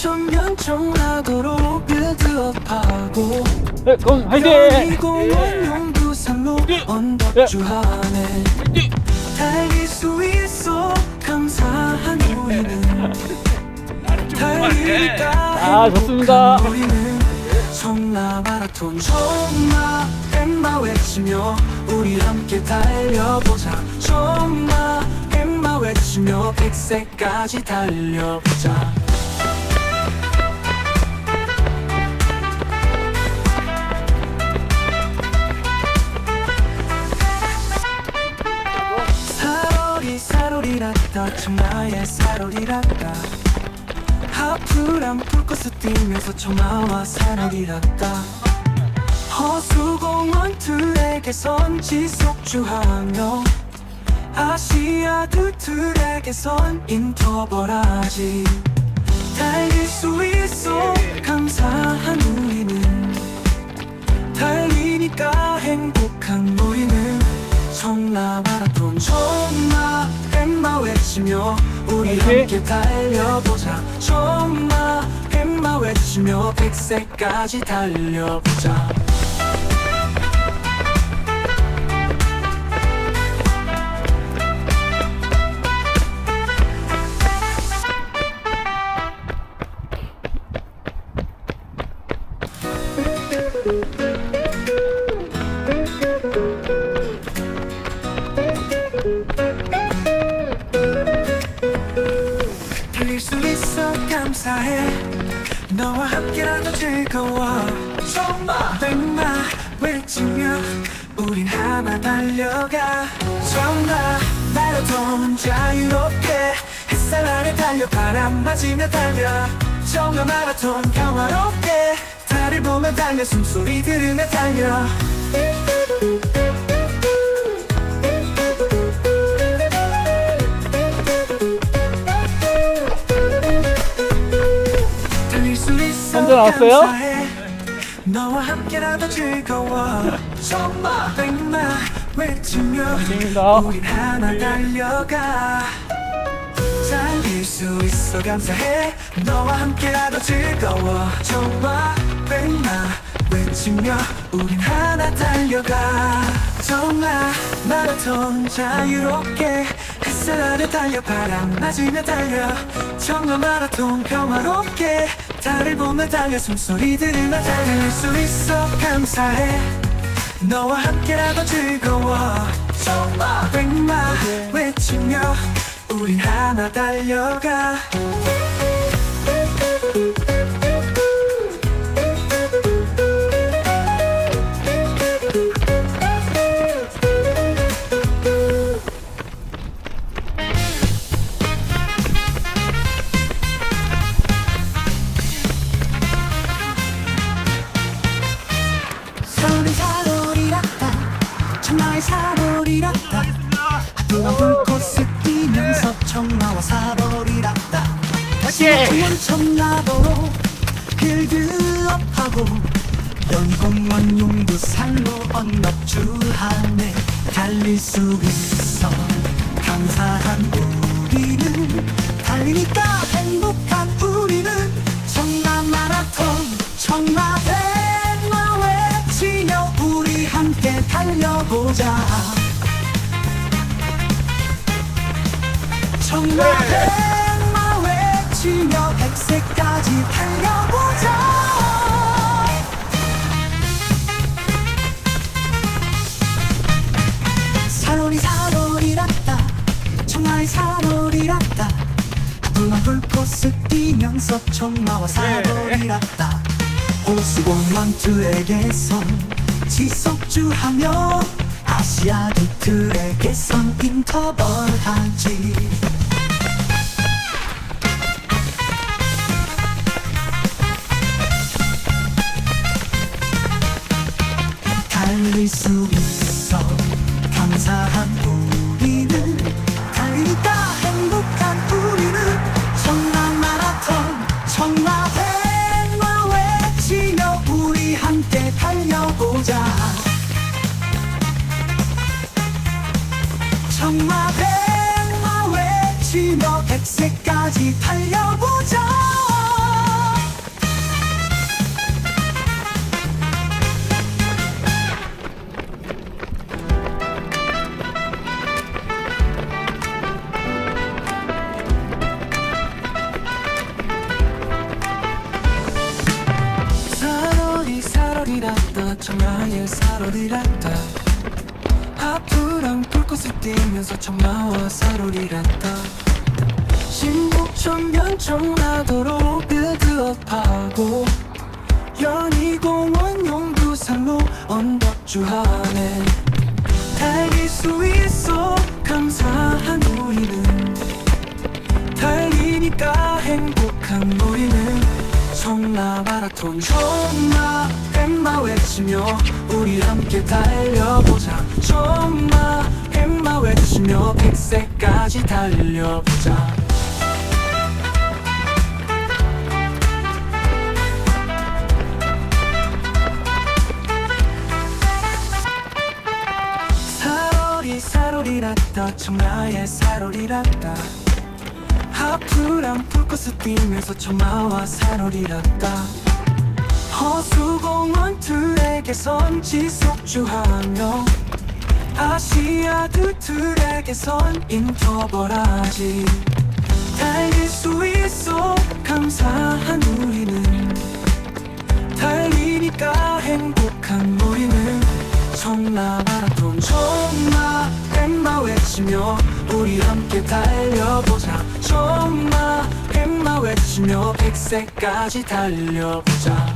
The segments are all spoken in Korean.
천년 청라도로 빌드업하고 네, 그럼 화이팅! 공원 용두산로 언덕 예. 주하네. 달릴 수 있어 감사한 우리는. 달리니까 아, 좋습니다. 청라 마라톤 청라 엠마 외치며 우리 함께 달려보자. 청라 엠마 외치며 백세까지 달려보자 사로리라다 하프란 불꽃을 띠면서 청라와 사로리라다 허수공원 트랙에선 지속주하며 아시아드 트랙에선 인터벌하지. 달릴 수 있어. 감사한 우리는 달리니까 행복한 우리는 청라 마라톤 청라 엠마 외치며 우리 화이팅! 함께 달려보자 청라 엠마 외치며 백세까지 달려보자 감사해. 너와 함께라도 즐거워. 정말. 백마 외치며 우린 하나 달려가. 정말. 마라톤 자유롭게 햇살 아래 달려 바람 맞으며 달려. 정말 마라톤 평화롭게. 달을 보며 달려 숨소리 들으며 달려 혼자 나왔어요? 감사해. 너와 함께라도 즐거워. 정말 백마 외치며 감사합니다. 우린 하나 달려가. 달릴 수 있어 감사해. 너와 함께라도 즐거워. 정말 백마 외치며 우린 하나 달려가. 정말 마라톤 자유롭게 햇살 아래 달려 바람 맞으며 달려. 정말 마라톤 평화롭게 달을 보며 달려 숨소리 들으며 달릴 수 있어 감사해. 너와 함께라도 즐거워. 정말 백마 외치며 우린 하나 달려가 신호공원 청라도로 빌드업하고 연공원 용두산로 언덕 주하네 달릴 수 있어. 감사한 우리는 달리니까 행복한 우리는 청라 마라톤 청라 백마 외치며 우리 함께 달려보자 외치며 백세까지 달려보자. 사로리 사로리랐다. 청라의 사로리랐다. 하루만 불꽃을 띠면서 청라와 사로리랐다. 호수공원 트랙에선 지속주하며 아시아드 트랙에선 인터벌하지 백세까지 달려보자. 사로리 사로리라따 청마의 사로리라따 하프랑 불꽃을 띠면서 청마와 사로리라따 신곡천면 청라도로 빌드업하고 연희공원 용두산로 언덕주하네. 달릴 수 있어 감사한 우리는. 달리니까 행복한 우리는. 청라 마라톤 청라 엠마 외치며 우리 함께 달려보자. 청라 엠마 외치며 백세까지 달려보자 사로리라따 청라의 사로리라따 하프랑 불꽃을 청마와 사로리라따 허수공원 트랙에선 지속주하며 아시아드 트랙에선 인터벌하지. 달릴 수 있어 감사한 우리는. 달리니까 행복한 우리는. 엠마 외치며 우리 함께 달려보자. 청라 엠마 외치며 백세까지 달려보자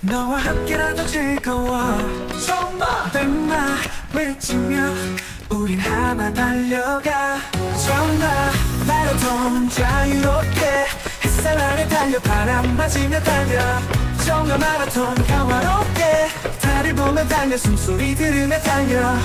너와 함께라도 즐거워. 정말 백마 외치며 우린 하나 달려가. 정말 마라톤 자유롭게 햇살 아래 달려 바람 맞으며 달려. 정말 마라톤 평화롭게. 달을 보며 달려 숨소리 들으며 달려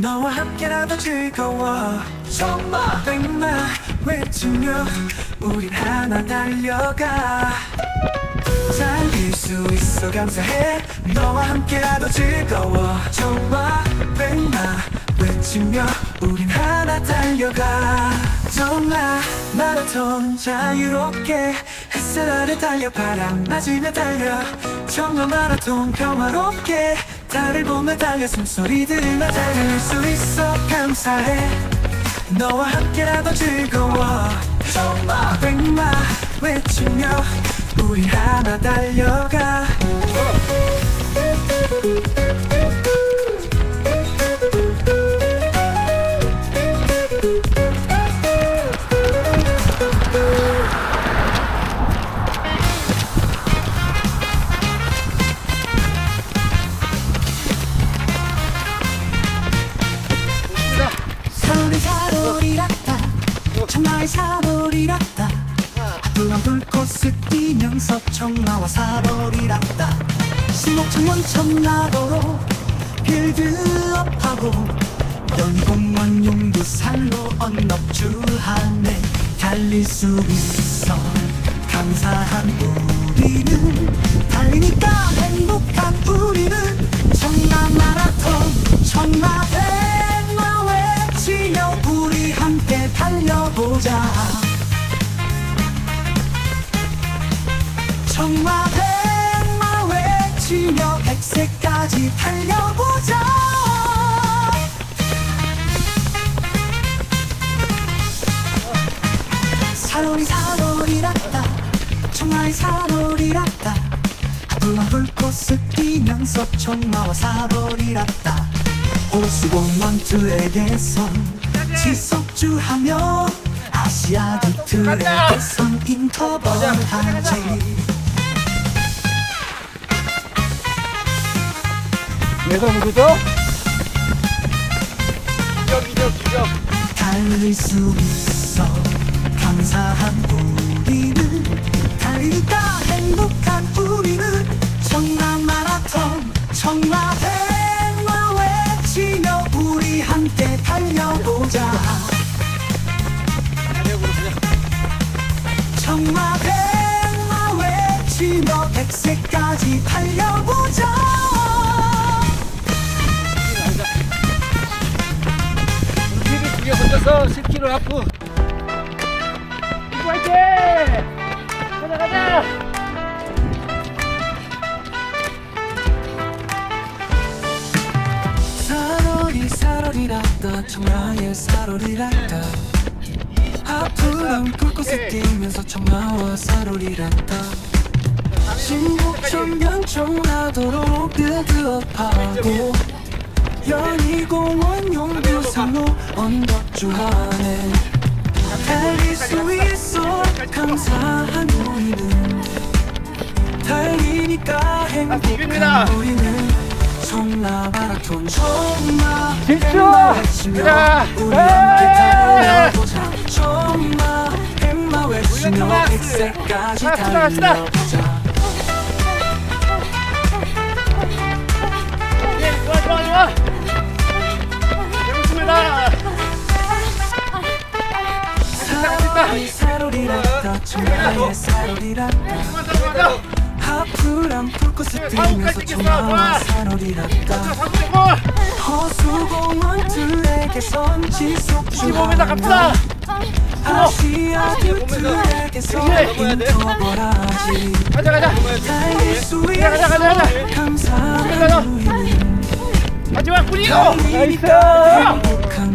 너와 함께라도 즐거워. 정말. 백마 외치며 우린 하나 달려가. 달릴 수 있어 감사해. 너와 함께라도 즐거워. 정말. 백마 외치며 우린 하나 달려가. 정말. 마라톤 자유롭게 햇살 아래 달려 바람 맞으며 달려. 정말 마라톤 평화롭게 달을 보며 달려 숨소리 들으며 달릴 수 있어. 감사해. 너와 함께라도 즐거워. 정말. 백마 외치며 우리 하나 달려가 청마의 사로리라따 하프랑 불꽃을 뛰면서 청마와 사로리라따 신목청원 청라도로 빌드업하고 연공원 용두산로 언덕주하네. 달릴 수 있어. 감사한 우리는 달리니까 행복한 우리는 청라 마라톤 청라 달려보자 사로리 사로리라따. 청마의 사로리라따. 하프만 불꽃을 뛰면서 청마와 사로리라따. 호수공원 트랙에선 지속주하며 아시아디트에선 인터벌 하지 왜 그런 거죠? 달릴 수 있어. 감사한 우리는 달리다 행복한 우리는 청라 마라톤 청라 백마 외치며 우리 함께 달려보자. 청라 백마 외치며 백세까지 달려보자 건져서 10km 하프. 화이팅! 가자 가자. 사로리 사로리라다 청라의 사로리라다 하프랑 불꽃에 뛰면서 청라와 사로리라다 신곡천면 청라도로 빌드업하고 연희공원 용두산로 언덕주 안에 달릴 수 있어 감사한 우리는 달리니까 행복한 우리는 청라 마라톤 청라! 엠마 외치며! 우리 함께 달려보자 청라 엠마 외치며 백세까지. 달려보자 예, 좋아 좋아 좋아. 사로리라다 하프랑 불꽃을 청라와 사로리라다 허수공원 둘에게선 지속 15m 갑시다. 아시아 뷰트에게서 인터벌하지 가자 가자. 달릴 수. 있어. 감사한 우리는 마지막 뿌리고. 달리니까 행복한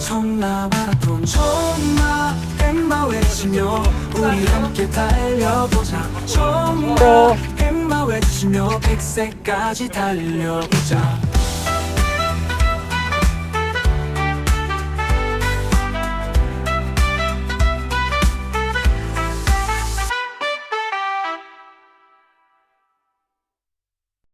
청라 마라톤 청라 엠마 외치며 우리 함께 달려보자. 청라 엠마 외치며 백세까지 달려보자